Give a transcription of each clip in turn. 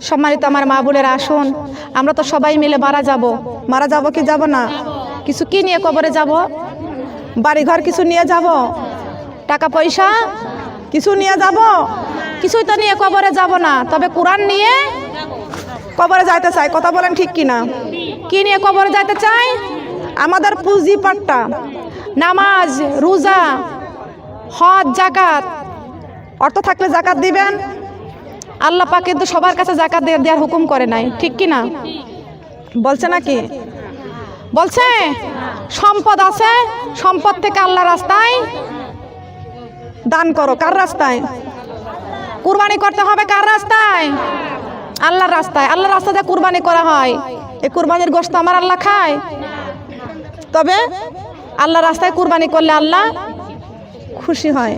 সম্মানিত আমার মা বোনের, আসুন। আমরা তো সবাই মিলে মারা যাব। মারা যাব কি যাব না? কিছু কি নিয়ে কবরে যাব? বাড়িঘর কিছু নিয়ে যাব? টাকা পয়সা কিছু নিয়ে যাব? কিছুই তো নিয়ে কবরে যাব না। তবে কোরআন নিয়ে কবরে যাইতে চাই। কথা বলেন ঠিক কি না কি নিয়ে কবরে যাইতে চাই? আমাদের পুঁজি পাট্টা। নামাজ, রোজা, হজ, জাকাত। অর্থ থাকলে জাকাত দিবেন। আল্লাহ পাক কিন্তু সবার কাছে জাকাত দেওয়ার হুকুম করে নাই, ঠিক কি না? বলছে নাকি? বলছে, সম্পদ আছে, সম্পদ থেকে আল্লাহ রাস্তায় দান করো। কার রাস্তায়? কুরবানি করতে হবে কার রাস্তায়? আল্লাহর রাস্তায়। আল্লাহর রাস্তাতে কুরবানি করা হয়। এই কুরবানির গোশত আমার আল্লাহ খায়। তবে আল্লাহ রাস্তায় কুরবানি করলে আল্লাহ খুশি হয়।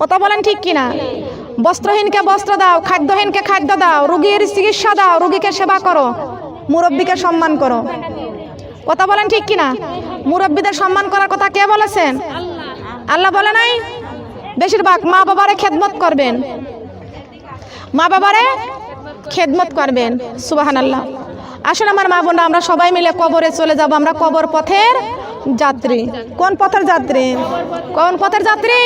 কথা বলেন ঠিক কিনা বস্ত্রহীনকে বস্ত্র দাও, খাদ্যহীনকে খাদ্য দাও, রুগীর চিকিৎসা দাও, রুগীকে সেবা করো, মুরব্বীকে সম্মান করো। কথা বলেন ঠিক কিনা? মুরব্বীদের সম্মান করার কথা কে বলেছেন? আল্লাহ বলে নাই? বেশিরভাগ মা বাবারে খেদমত করবেন। মা বাবারে খেদমত করবেন সুবাহান আল্লাহ আসলে আমার মা বোনরা, আমরা সবাই মিলে কবরে চলে যাব। আমরা কবর পথের যাত্রী। কোন পথের যাত্রী? কোন পথের যাত্রী?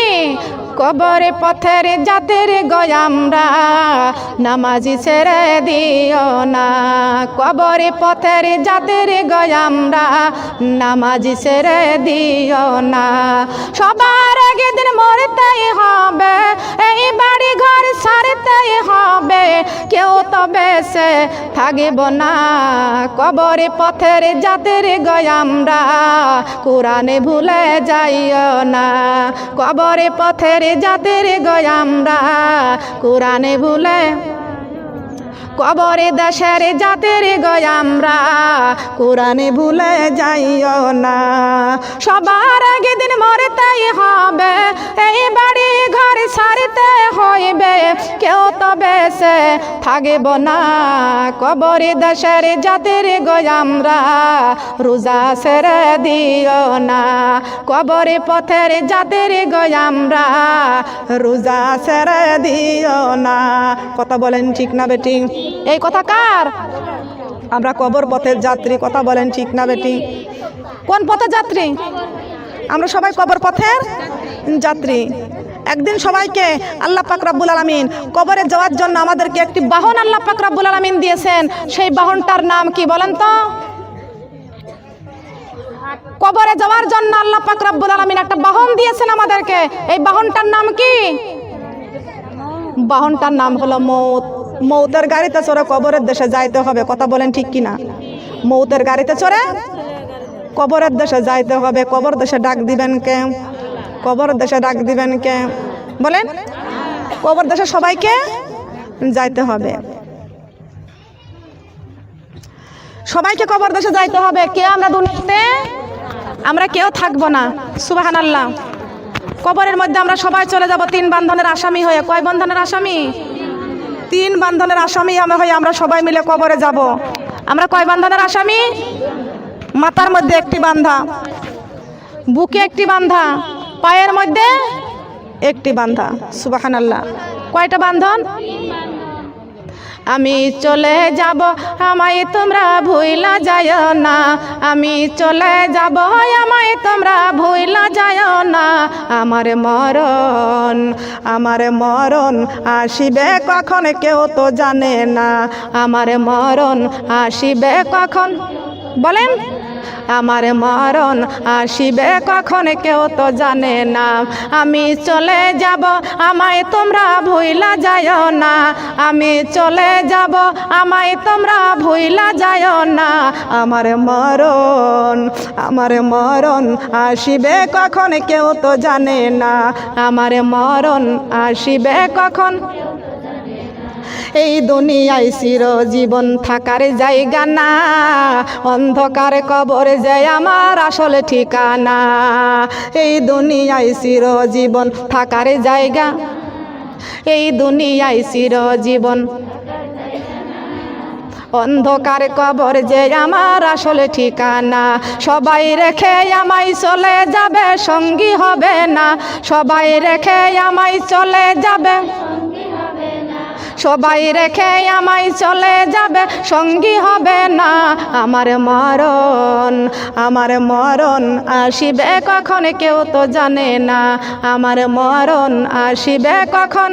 কবরে পথের যাত্রী গয় আমরা, নামাজি ছেড়ে দিও না। কবরে পথের যাত্রী গয় আমরা, নামাজি ছেড়ে দিও না। সবার আগে দিন মরতেই হবে, এই বাড়ি ঘর ছাড়তেই হবে। কেউ তো বেসে থাকিব না। কবরে পথের জাতের গয় আমরা, কোরআনে ভুলে যাইও না। কবরে পথের জাতের গয় আমরা কোরআনে ভুলে কবরে দেশের জাতের গয় আমরা। কোরআনে ভুলে যাইও না। সবার আগে দিন মরতেই হবে। এই বাড়ি ঘর ছাড়তে হইবে। কেউ তো বেসে থাকিব না। কবরে দেশের জাতের গয় আমরা। রোজা সেরে দিও না। কবরে পথের জাতের গয় আমরা। রোজা সেরে দিও না। কথা বলেন ঠিক না বেটি এই কথা কার? আমরা কবর পথের যাত্রী কথা বলেন ঠিক না বেটি? কোন পথের যাত্রী? আমরা সবাই কবর পথের যাত্রী। একদিন সবাইকে আল্লাহ পাক রাব্বুল আলামিন কবরে যাওয়ার জন্য আমাদেরকে একটি বাহন আল্লাহ পাক রাব্বুল আলামিন দিয়েছেন। সেই বাহনটার নাম কি বলেন তো? কবরে যাওয়ার জন্য আল্লাহ পাক রাব্বুল আলামিন একটা বাহন দিয়েছেন আমাদেরকে। এই বাহনটার নাম কি? বাহনটার নাম হলো মৌত। মৌতের গাড়িতে চড়ে কবরের দেশে যাইতে হবে, কথা বলেন ঠিক কিনা? মৌতের গাড়িতে চড়ে কবরের দেশে যাইতে হবে, কবর দেশে ডাক দিবেন কে? কবর দেশে ডাক দিবেন কে? বলেন, কবর দেশে সবাইকে যাইতে হবে। সবাইকে কবর দেশে যাইতে হবে, কে আমরা দুনিয়াতে? আমরা কেউ থাকব না সুবাহান আল্লাহ কবরের মধ্যে আমরা সবাই চলে যাব, তিন বান্ধনের আসামি হয়ে। কয় বন্ধনের আসামি? তিন বান্ধনের আসামি আমি হয়ে আমরা সবাই মিলে কবরে যাব। আমরা কয় বান্ধনের আসামি? মাথার মধ্যে একটি বান্ধা, বুকে একটি বান্ধা, পায়ের মধ্যে একটি বান্ধা। সুবাহান আল্লাহ কয়টা বান্ধন? আমি চলে যাব, আমায় তোমরা ভুইলা যায় না আমি চলে যাব, আমায় তোমরা আমার মরণ আমার মরণ আসিবে কখন কেউ তো জানে না। আমার মরণ আসিবে কখন? বলেন। আমার মরণ আসিবে কখন কেউ তো জানে না। আমি চলে যাব, আমায় তোমরা ভুইলা যায় না। আমি চলে যাব, আমায় তোমরা ভুইলা যায় না। আমার মরণ আমার মরণ আসিবে কখন কেউ তো জানে না। আমার মরণ আসিবে কখন এই দুনিয়ায় চির জীবন থাকার জায়গা না। অন্ধকার কবরে যায় আমার আসলে ঠিকানা। এই দুনিয়ায় চির জীবন থাকার জায়গা। এই দুনিয়ায় চির জীবন অন্ধকার কবর যে আমার আসলে ঠিকানা। সবাই রেখে আমায় চলে যাবে, সঙ্গী হবে না। সবাই রেখে আমায় চলে যাবে। সবাই রেখে আমায় চলে যাবে, সঙ্গী হবে না। আমার মরণ আমার মরণ আসিবে কখন কেউ তো জানে না। আমার মরণ আসিবে কখন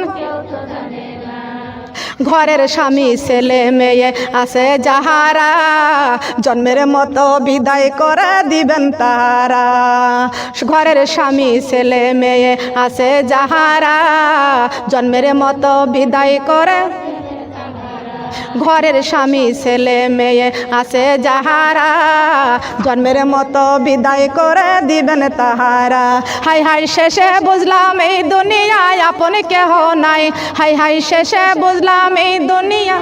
ঘরের স্বামী ছেলে মেয়ে আছে যাহারা, জন্মের মতো বিদায় করে দিবেন তারা ঘরের স্বামী ছেলে মেয়ে আছে যাহারা, জন্মের মতো বিদায় করে ঘরের স্বামী, ছেলে, মেয়ে আছে যাহারা। জন্মের মতো বিদায় করে দিবেন তাহারা। হাই হাই, শেষে বুঝলাম এই দুনিয়ায় আপন কেহ নাই। হাই হাই, শেষে বুঝলাম এই দুনিয়া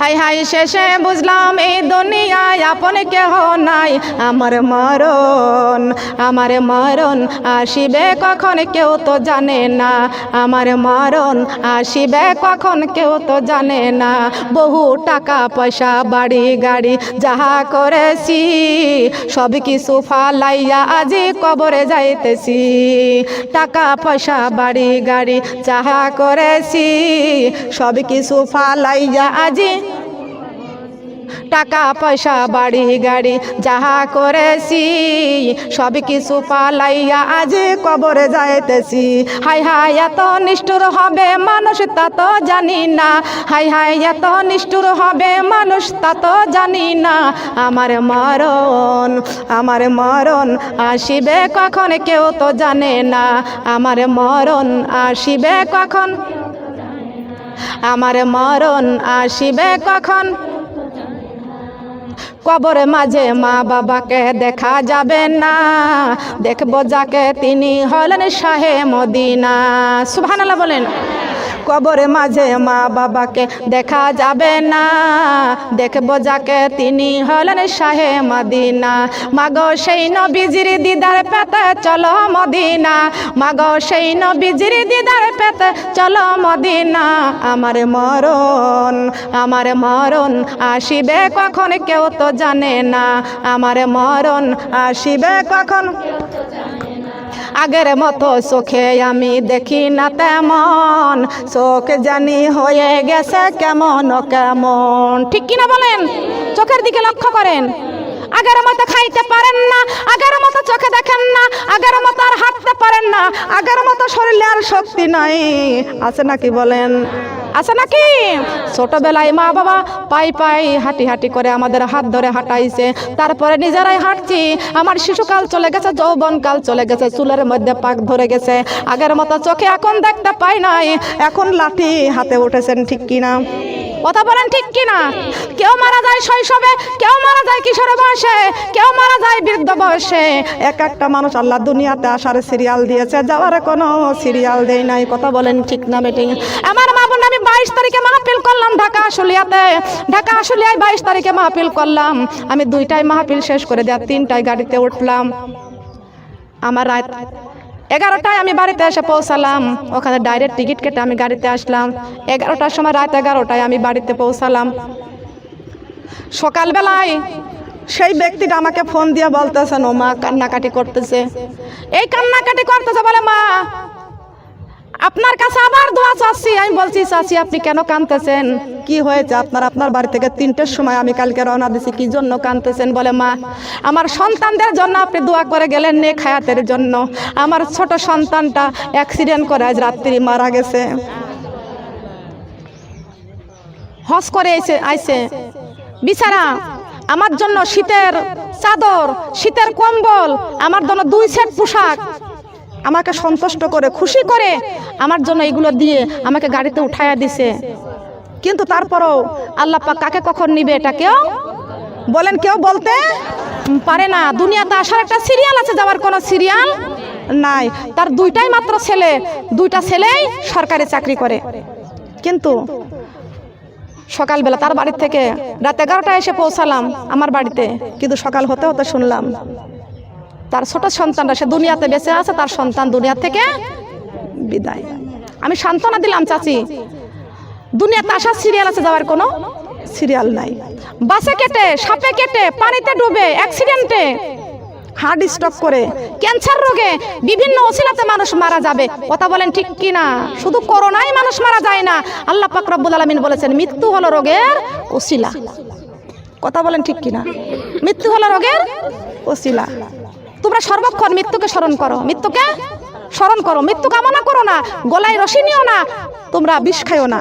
হাই হাই, শেষে বুঝলাম এই দুনিয়ায় আপন কেহ নাই। আমার মরণ আমার মরণ আসিবে কখন কেউ তো জানে না। আমার মরণ আসিবে কখন কেউ তো জানে না। বহু টাকা, পয়সা, বাড়ি, গাড়ি যাহা করেছি, সব কিছু ফালাইয়া আজি কবরে যাইতেছি। টাকা, পয়সা, বাড়ি, গাড়ি যাহা করেছি, সব কিছু ফালাইয়া আজি টাকা, পয়সা, বাড়ি, গাড়ি, যাহা করেছি, সব কিছু পালাইয়া আজ কবরে যাইতেছি। হাই হাই এত নিষ্ঠুর হবে মানুষ, তা তো জানি না। হাই হাই এত নিষ্ঠুর হবে মানুষ, তা তো জানি না। আমার মরণ আমার মরণ আসিবে কখন, কেউ তো জানে না। আমার মরণ আসিবে কখন? আমার মরণ আসিবে কখন? কবর মাঝে মা বাবাকে দেখা যাবে না। দেখব যাকে তিনি হলেন শাহে মদিনা। সুবহানাল্লাহ বলেন। কবরে মাঝে মা বাবাকে দেখা যাবে না। দেখব যাকে তিনি হলেন শাহে মদিনা। মাগো সেই নবীজির দিদার পেতে চলো মদিনা। মাগো সেই নবীজির দিদার পেতে চলো মদিনা। আমার মরণ আমার মরণ আসিবে কখন কেউ তো জানে না। আমার মরণ আসিবে কখন? আগের মতো চোখে আমি দেখি না তেমন। চোখ জানি হয়ে গেছে কেমন কেমন। ঠিক কিনা বলেন? চোখের দিকে লক্ষ্য করেন। আগের মতো খাইতে পারেন না, আগের মতো চোখে দেখেন না, আগের মতো আর হাঁটতে পারেন না, আগের মতো শরীরে আর শক্তি নাই। আছে নাকি বলেন? আছে নাকি? ছোটবেলায় মা বাবা পাই পাই হাঁটি হাঁটি করে আমাদের হাত ধরে হাঁটাইছে। তারপরে নিজেরাই হাঁটছি। আমার শিশুকাল চলে গেছে, যৌবনকাল চলে গেছে, চুলের মধ্যে পাক ধরে গেছে। আগের মতো চোখে এখন দেখতে পাই নাই। এখন লাঠি হাতে উঠেছেন ঠিক কিনা? কথা বলেন ঠিক কিনা? কেউ মারা যায় শৈশবে কেউ মারা যায় কিশোর বয়সে কেউ মারা যায় বৃদ্ধ বয়সে। এক একটা মানুষ আল্লাহ দুনিয়াতে আসার সিরিয়াল দিয়েছে যাওয়ার কোনো সিরিয়াল দেয় নাই কথা বলেন ঠিক না বেটিং। আমার মা বোন আমি বাইশ তারিখে মাহফিল করলাম ঢাকা আশুলিয়াতে। ঢাকা আশুলিয়ায় বাইশ তারিখে মাহফিল করলাম। আমি দুইটায় মাহফিল শেষ করে দেওয়া তিনটায় গাড়িতে উঠলাম। আমার রাত এগারোটায় আমি বাড়িতে এসে পৌঁছালাম। ওখানে ডাইরেক্ট টিকিট কেটে আমি গাড়িতে আসলাম। এগারোটার সময় রাত এগারোটায় আমি বাড়িতে পৌঁছালাম। সকালবেলায় সেই ব্যক্তিটা আমাকে ফোন দিয়ে বলতেছে ও মা, কান্নাকাটি করতেছে। এই কান্নাকাটি করতেছে বলে, মা আপনার কাছে আবার দোয়া চাচ্ছি। আমি বলছি, চাচি, আপনি কেন কাঁদতেছেন? কি হয়েছে আপনার? আপনার বাড়ি থেকে তিনটের সময় আমি কালকে রওনা দিছি, কি জন্য কাঁদতেছেন বলে মা? আমার সন্তানদের জন্য আপনি দোয়া করে গেলেন নে খায়াতের জন্য। আমার ছোট সন্তানটা অ্যাক্সিডেন্ট করে আজ রাত্রি মারা গেছে। হস করে এসে আইসে বিছানা, আমার জন্য শীতের চাদর, শীতের কম্বল, আমার জন্য দুই সেট পোশাক আমাকে সন্তুষ্ট করে খুশি করে আমার জন্য এগুলো দিয়ে আমাকে গাড়িতে উঠাইয়া দিছে। কিন্তু তারপরও আল্লাহ পাক কাকে কখন নিবে এটা কেউ বলেন কেউ বলতে পারে না। দুনিয়াতে আসার একটা সিরিয়াল আছে যাওয়ার কোনো সিরিয়াল নাই। তার দুইটাই মাত্র ছেলে দুইটা ছেলেই সরকারি চাকরি করে। কিন্তু সকালবেলা তার বাড়ির থেকে রাত এগারোটায় এসে পৌঁছালাম আমার বাড়িতে। কিন্তু সকাল হতে হতে শুনলাম তার ছোট সন্তানরা, সে দুনিয়াতে বেঁচে আছে, তার সন্তান দুনিয়া থেকে বিদায়। আমি সান্ত্বনা দিলাম, চাচি, দুনিয়াতে আসার সিরিয়াল আছে, যাওয়ার কোনো সিরিয়াল নাই। বাসে কেটে, সাপে কেটে, পানিতে ডুবে অ্যাক্সিডেন্টে হার্ট স্ট্রোক করে ক্যান্সার রোগে বিভিন্ন অসিলাতে মানুষ মারা যাবে। কথা বলেন ঠিক কি না শুধু করোনায় মানুষ মারা যায় না। আল্লাহ পাক আলামিন বলেছেন, মৃত্যু হলো রোগের ওসিলা। কথা বলেন ঠিক কি না মৃত্যু হলো রোগের ওসিলা। তোমরা সর্বক্ষণ মৃত্যুকে স্মরণ করো। মৃত্যুকে স্মরণ করো। মৃত্যু কামনা করো না। গলায় রশি নিও না। তোমরা বিষ খাইও না।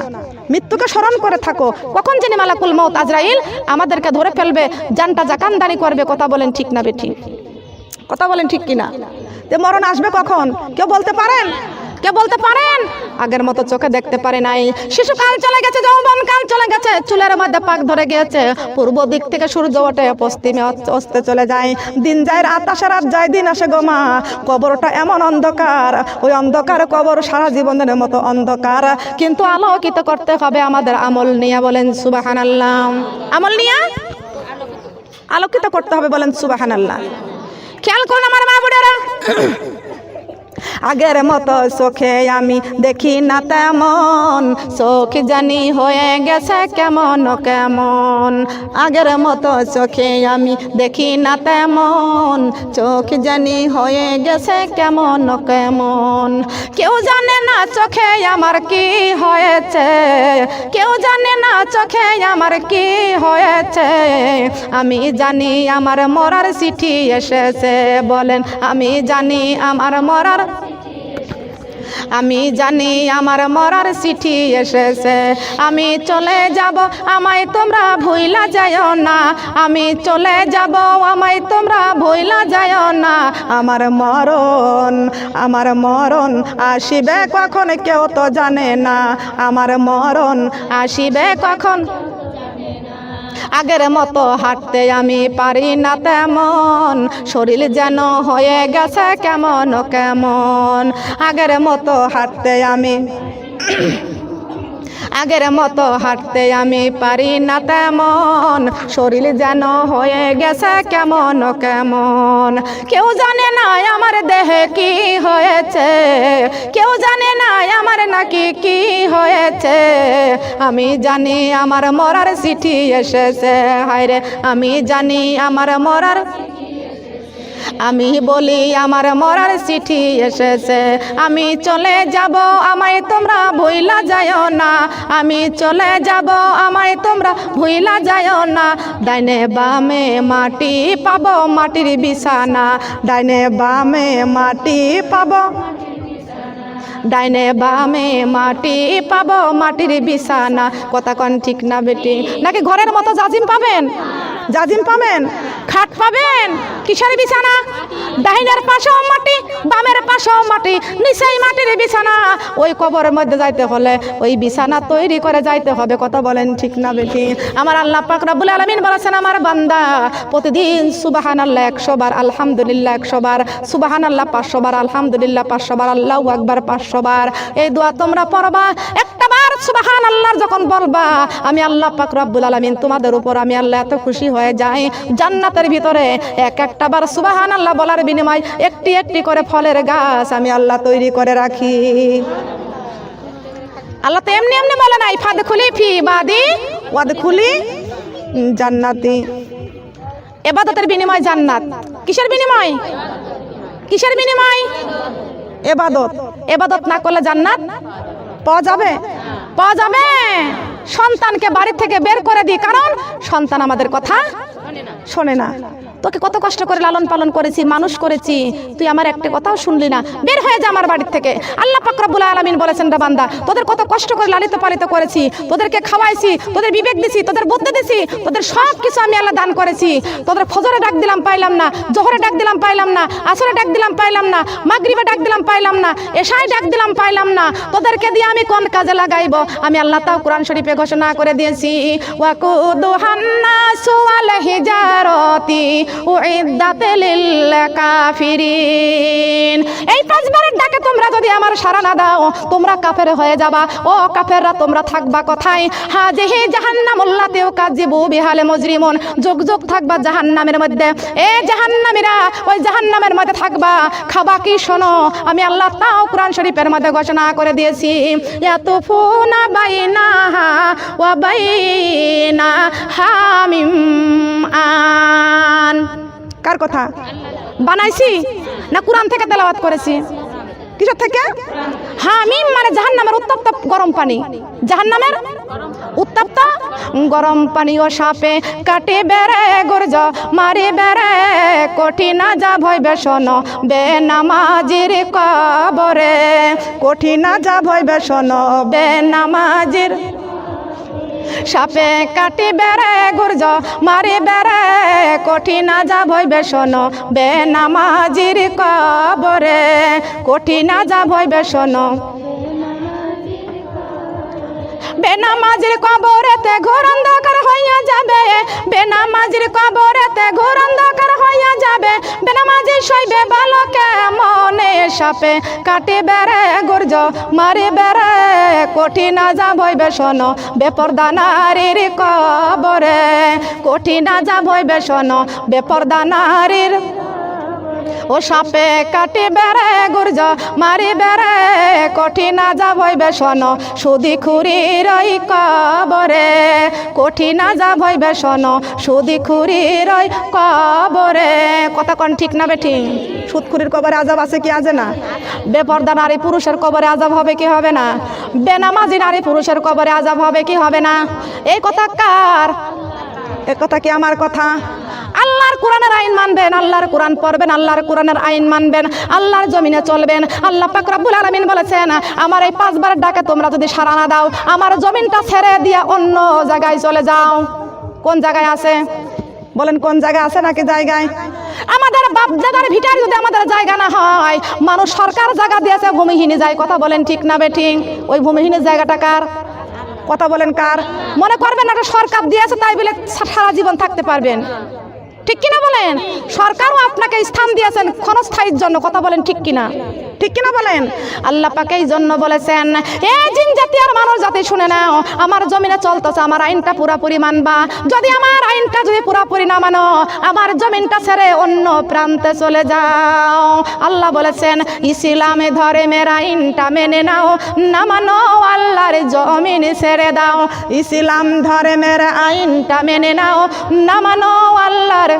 মৃত্যুকে স্মরণ করে থাকো। কখন যিনি মালাকুল মত আজরাইল আমাদেরকে ধরে ফেলবে, জানটা জাকানদারি করবে, কথা বলেন ঠিক না বেঠি? কথা বলেন ঠিক কিনা? যে মরণ আসবে কখন? কেউ বলতে পারেন? কেউ বলতে পারেন? আগের মতো চোখে দেখতে পারে নাই। শিশুকাল চলে গেছে, যৌবন কাল চলে গেছে। চুলের মধ্যে পাক ধরে গিয়েছে। পূর্ব দিক থেকে সূর্য ওঠে, পশ্চিমে অস্ত- চলে যায়। দিন যায়, রাত আসে, রাত যায়, দিন আসে গোমা কবরটা এমন অন্ধকার। ওই অন্ধকার কবর সারা জীবনের মতো অন্ধকার। কিন্তু আলোকিত করতে হবে আমাদের আমল নিয়ে বলেন সুবাহান আল্লাহ আমল নিয়ে? আলোকিত করতে হবে বলেন সুবাহান আল্লাহ খেয়াল করুন আমার মা বোনেরা। আগের মতো চোখে আমি দেখি না তেমন। চোখ জানি হয়ে গেছে কেমন কেমন? আগের মতো চোখে আমি দেখি না তেমন। চোখ জানি হয়ে গেছে কেমন কেমন? কেউ জানে না চোখে আমার কি হয়েছে। কেউ জানে না চোখে আমার কি হয়েছে। আমি জানি আমার মরার চিঠি এসেছে, বলেন, আমি জানি আমার মরার আমি জানি আমার মরার চিঠি এসেছে। আমি চলে যাব, আমায় তোমরা ভুইলা যাও না। আমি চলে যাব, আমায় তোমরা ভুইলা যাও না। আমার মরণ আমার মরণ আসিবে কখন কেউ তো জানে না। আমার মরণ আসিবে কখন আগের মতো হাঁটতে আমি পারি না তেমন। শরীর যেন হয়ে গেছে কেমন কেমন। আগের মতো হাঁটতে আমি আগের মতো হাঁটতে আমি পারি না তেমন। শরীর যেন হয়ে গেছে কেমন কেমন। কেউ জানে না আমার দেহে কি হয়েছে। কেউ জানে না আমার নাকি কি হয়েছে। আমি জানি আমার মরার চিঠি এসেছে। হায় রে আমি জানি আমার মরার আমি বলি, আমার মরার চিঠি এসেছে। আমি চলে যাব, আমায় তোমরা ভুইলা যায় না। আমি চলে যাব, আমায় তোমরা ভুইলা যায় না। ডাইনে বামে মাটি পাবো মাটির বিছানা। ডাইনে বামে মাটি পাবো ডাইনে বামে মাটি পাবো মাটির বিছানা। কথা কন ঠিক না বেটি? নাকি ঘরের মতো জাজিম পাবেন? জাজিম পাবেন, খাট পাবেন, কিসের বিছানা? ডাইনের পাশেও মাটি, বামের পাশেও মাটি, নিচেই মাটির বিছানা। ওই কবরের মধ্যে যাইতে হলে ওই বিছানা তৈরি করে যাইতে হবে, কথা বলেন ঠিক না বেটি আমার আল্লাহ পাক রাব্বুল আলামিন বলেছেন, আমার বান্দা, প্রতিদিন সুবাহান আল্লাহ একশো বার, আলহামদুলিল্লাহ একশো বার সুবাহান আল্লাহ পাঁচশো বার, আলহামদুলিল্লাহ পাঁচশো বার, আল্লাহ একবার পাঁচশো বার। এই দোয়া তোমরা পড়বা, একটা বার সুবাহান আল্লাহর যখন বলবা, আমি আল্লাহ পাক রব্বুল আলামিন তোমাদের উপর আমি আল্লাহ এত খুশি হয়ে যাই। জান্নাতের ভিতরে এক একটা বার সুবাহান আল্লাহ বলার বিনিময় একটি একটি করে ফলের গাছ আমি আল্লাহ তৈরি করে রাখি। আল্লাহ তো এমনি এমনি বলে নাই, ফাদ খুলি ফি বাদি ওয়াদ খুলি জান্নাতি। এবাদতের বিনিময় জান্নাত। কিসের বিনিময়? কিসের বিনিময়? এবাদত। এবাদত না করলে জান্নাত পাওয়া যাবে? পাওয়া যাবে। সন্তানকে বাড়ি থেকে বের করে দিই। কারণ সন্তান আমাদের কথা শোনে না। তোকে কত কষ্ট করে লালন পালন করেছি, মানুষ করেছি। তুই আমার একটা কথাও শুনলি না। বের হয়ে যা আমার বাড়ির থেকে। আল্লাহ পাক রব্বুল আলামিন বলেছেন রে বান্দা, তোদের কত কষ্ট করে লালিত পালিত করেছি, তোদেরকে খাওয়াইছি, তোদের বিবেক দিছি, তোদের বুদ্ধি দিছি, তোদের সব কিছু আমি আল্লাহ দান করেছি। তোদের ফজরে ডাক দিলাম পাইলাম না, জোহরে ডাক দিলাম পাইলাম না, আসরে ডাক দিলাম পাইলাম না, মাগরিবে ডাক দিলাম পাইলাম না, এশায় ডাক দিলাম পাইলাম না। তোদেরকে দিয়ে আমি কোন কাজে লাগাইবো? আমি আল্লাহ তাও কোরআন শরীফে ঘোষণা করে দিয়েছি, ওয়াকুদুহান নাসু ওয়াল হিজারতি উইদ্দাত এই ডাকে তোমরা যদি আমার সারা তোমরা কাফের হয়ে যাবা। ও তোমরা থাকবা বিহালে থাকবা জাহান্নামের মধ্যে। এ জাহান্নামীরা, ওই জাহান্নামের মধ্যে থাকবা। খাবা কি শোনো? আমি আল্লাহ তাও কোরআন শরীফের মধ্যে ঘোষণা করে দিয়েছি। ইয়াতুফুনা বাইনাহা ওয়া বাইনা হামিম আন কার কথা? বানাইছি না কোরআন থেকে তেলাওয়াত করেছি? কিসের থেকে? হামিম মানে জাহান নামের উত্তপ্ত গরম পানি। জাহান নামের উত্তপ্ত গরম পানি ও সাপে কাটে বেড়ে, গর্জ মারি বেড়ে, কঠিন যা ভয় বেসন বে নামাজির কবরে। কঠিন যা ভয় বেসন বে নামাজির সাপে কাটি বেড়ে গুর্জ, মারি বেড়ে, কঠিন যা ভয় বেসন বে নামাজির কবরে, কঠিন যা ভয় বেসন বেনামাজির কবরেতে ঘোর অন্ধকার হইয়া যাবে। বেনামাজির কবরেতে ঘোর অন্ধকার হইয়া যাবে। বেনামাজি সইবে বালকে মনে সাপে কাটে বেড়ে গুর্জ মারি বেড়ে কঠিন যা ভয় বেসন বেপরদা নারীর কবরে। কঠিন যা ভয় বেসন বেপরদা নারীর ও সাপে কাটি বেড়ে, গুর্জ মারি বেড়ে, কঠিন যা ভয় বেসন সুদি খুরির ওই কবরে। কঠিন যা ভয় বেসন সুদি খুরির ওই কবরে। কথা কন ঠিক না বেঠি? সুদখুরির কবরে আজাব আছে কি আছে না? বেপর্দা নারী পুরুষের কবরে আজাব হবে কি হবে না? বেনামাজি নারী পুরুষের কবরে আজাব হবে কি হবে না? এই কথা কার? এ কথা কি আমার কথা? আল্লাহর কোরআনের আইন মানবেন, আল্লাহর কোরআন পড়বেন, আল্লাহর কোরআনের আইন মানবেন, আল্লাহর জমিনে চলবেন। আল্লাহ পাক রব্বুল আলামিন বলেছেন, আমার এই পাঁচবার ডাকে তোমরা যদি সাড়া না দাও, আমার জমিনটা ছেড়ে দিয়ে অন্য জায়গায় চলে যাও। কোন জায়গায় আছে? বলেন কোন জায়গায় আছে নাকি জায়গায়? আমাদের বাপ দাদার ভিটার যদি আমাদের জায়গা না হয়, মানুষ সরকার জায়গা দিয়েছে, ভূমিহীনে যায়, কথা বলেন ঠিক না বেঠিক ওই ভূমিহীনের জায়গাটা কার? কথা বলেন কার? মনে করবেন একটা সরকার দিয়েছে, তাই বলে সারা জীবন থাকতে পারবেন। ঠিক কিনা বলেন? সরকারও আপনাকে স্থান দিয়েছেন, ক্ষণস্থায়ীর জন্য, কথা বলেন ঠিক কিনা? ঠিক কিনা বলেন? আল্লাহ পাকে এই জন্য বলেছেন, এ জিন জাতি আর মানুষ জাতি, শুনে নাও, আমার জমিনে চলতেছে, আমার আইনটা পুরাপুরি মানবা। যদি আমার আইনটা যদি পুরাপুরি না মানো, আমার জমিনটা ছেড়ে অন্য প্রান্তে চলে যাও। আল্লাহ বলেছেন, ইসলামে ধর্মের আইনটা মেনে নাও, না মানো, আল্লাহর জমিন ছেড়ে দাও। ইসলাম ধর্মের আইনটা মেনে নাও, না মানো, আল্লাহর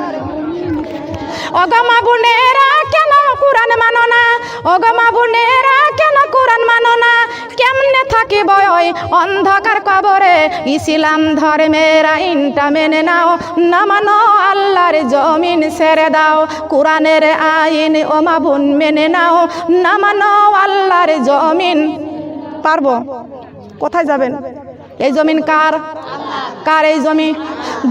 অগমা বোনেরা, কেন কোরআন মানো না? কেমনে থাকিব ওই অন্ধকার কবরে ইসলাম ধর্মের আইনটা মেনে নাও, না মানো আল্লাহর জমিন ছেড়ে দাও, কোরআনের আইন ওমা বোন মেনে নাও, না মানো আল্লাহর জমিন। পারব? কোথায় যাবেন? এই জমিন কার? কার এই জমি?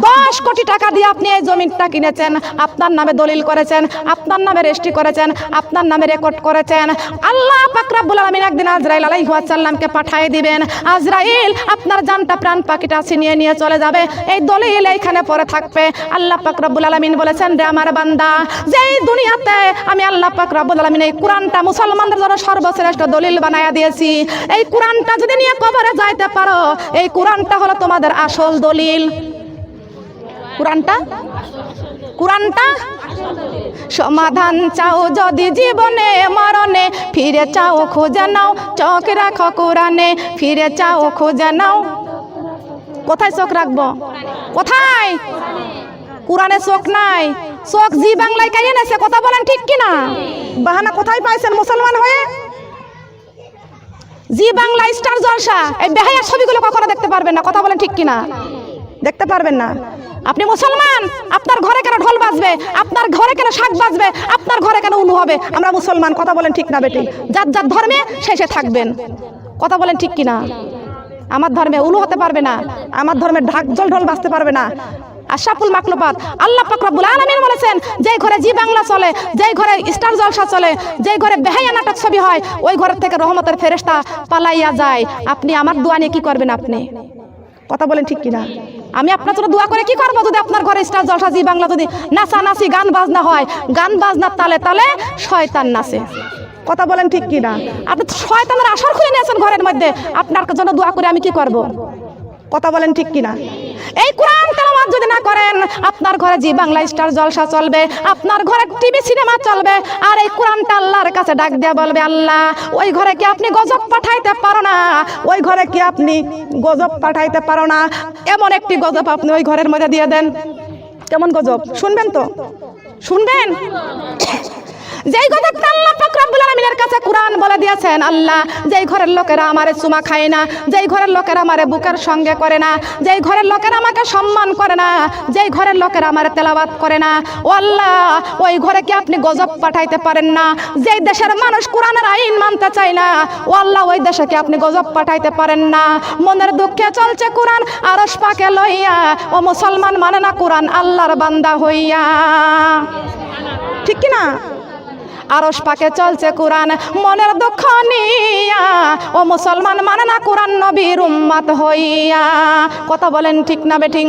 দশ কোটি টাকা দিয়ে আপনি এই জমিটা কিনেছেন, আপনার নামে দলিল করেছেন, আপনার নামে রেজিস্ট্রি করেছেন, আপনার নামে রেকর্ড করেছেন। আল্লাহ পাকরাবুল আলমিন একদিন আজরাইল আলাইহাসাল্লামকে পাঠিয়ে দিবেন। আজরাইল, আপনার জানটা প্রাণ পাখিটা ছিনিয়ে নিয়ে চলে যাবে। এই দলিল এইখানে পরে থাকবে। আল্লাহ পাকরাবুল আলমিন বলেছেন, রে আমার বান্দা যে এই দুনিয়াতে আমি আল্লাহ পাকরাবুল আলমিন এই কোরআনটা মুসলমানদের জন্য সর্বশ্রেষ্ঠ দলিল বানায়া দিয়েছি, এই কোরআনটা যদি নিয়ে কবরে যাইতে পারো, এই কোরআনটা হলো তোমাদের আসল দলিল। কোরআনটা? কোরআনটা? সমাধান চাও যদি জীবনে মরণে, ফিরে চাও খুঁজে নাও, চোখ রাখো কোরআনে, ফিরে চাও খুঁজে নাও। কোথায় চোখ রাখব? কোথায়? কোরআনে চোখ নাই। চোখ জি বাংলায় কাইয়ে নেছে, কথা বলেন ঠিক কিনা? বাহানা কোথায় পাইছেন মুসলমান হয়ে? জি বাংলা, স্টার জলসা, এই বেহাইয়ার ছবিগুলো কখনো দেখতে পারবেন না, কথা বলেন ঠিক কিনা? দেখতে পারবেন না। আপনি মুসলমান? আপনার ঘরে কেন ঢোল বাজবে? আপনার ঘরে কেন শাক বাজবে? আপনার ঘরে কেন উলু হবে? আমরা মুসলমান, কথা বলেন ঠিক না বেটি। যার যার ধর্মে শেষে থাকবেন। কথা বলেন ঠিক কিনা? আমার ধর্মে উলু হতে পারবে না। আমার ধর্মে ঢাক জল ঢোল বাজতে পারবে না। আশাফুল মাকলুপাত আল্লাহ পাক রব্বুল আলামিন বলেছেন, যেই ঘরে জি বাংলা চলে, যেই ঘরে স্টার জলসা চলে, যেই ঘরে বেহাইয়া নাটক ছবি হয়, ওই ঘর থেকে রহমতের ফেরেশতা পালাইয়া যায়। আপনি আমার দোয়া নিয়ে কি করবেন আপনি? কথা বলেন ঠিক কিনা? আমি আপনার জন্য দোয়া করে কি করব যদি আপনার ঘরে স্টার জলসা বাংলা যদি নাচা নাচি, গান বাজনা হয়, গান বাজনার তালে তালে শয়তান নাচে। কথা বলেন ঠিক কিনা? আপনি শয়তানের আসার খুঁজে নিয়েছেন ঘরের মধ্যে। আপনার জন্য দোয়া করে আমি কি করব? কথা বলেন ঠিক কিনা? এই কোরআন তেলাওয়াত যদি না করেন, আপনার ঘরে জি বাংলা স্টার জলসা চলবে, আপনার ঘরে টিভি, সিনেমা চলবে, আর এই কোরআনটা আল্লাহর কাছে ডাক দিয়ে বলবে, আল্লাহ, ওই ঘরে কি আপনি গজব পাঠাইতে পারো না? ওই ঘরে কি আপনি গজব পাঠাইতে পারো না? এমন একটি গজব আপনি ওই ঘরের মধ্যে দিয়ে দেন। কেমন গজব? শুনবেন তো? শুনবেন? যেই কথা আল্লাহ পাক রব্বুল আলামিনের কাছে কোরআন বলে আল্লাহ, যেই ঘরের লোকেরা আমারে চুমা খায় না, যেই ঘরের লোকেরা আমারে বুকের সঙ্গে করে না, যেই ঘরের লোকেরা আমাকে সম্মান করে না, যেই ঘরের লোকেরা আমারে তেলাওয়াত করে না, ও আল্লাহ, ওই ঘরে কি আপনি গজব পাঠাইতে পারেন না? যেই দেশের মানুষ কোরআনের আইন মানতে চায় না, ও আল্লাহ, ওই দেশে কি আপনি গজব পাঠাইতে পারেন না? মনের দুঃখে চলছে কোরআন আরস পাকে লইয়া, ও মুসলমান মানে না কোরআন আল্লাহর বান্দা হইয়া। ঠিক কি না আরস পাকে চলছে কোরআন, মনের দুঃখ নিয়া, ও মুসলমান মানে না কোরআন নবীর উম্মাত হইয়া। কথা বলেন ঠিক না বেঠিং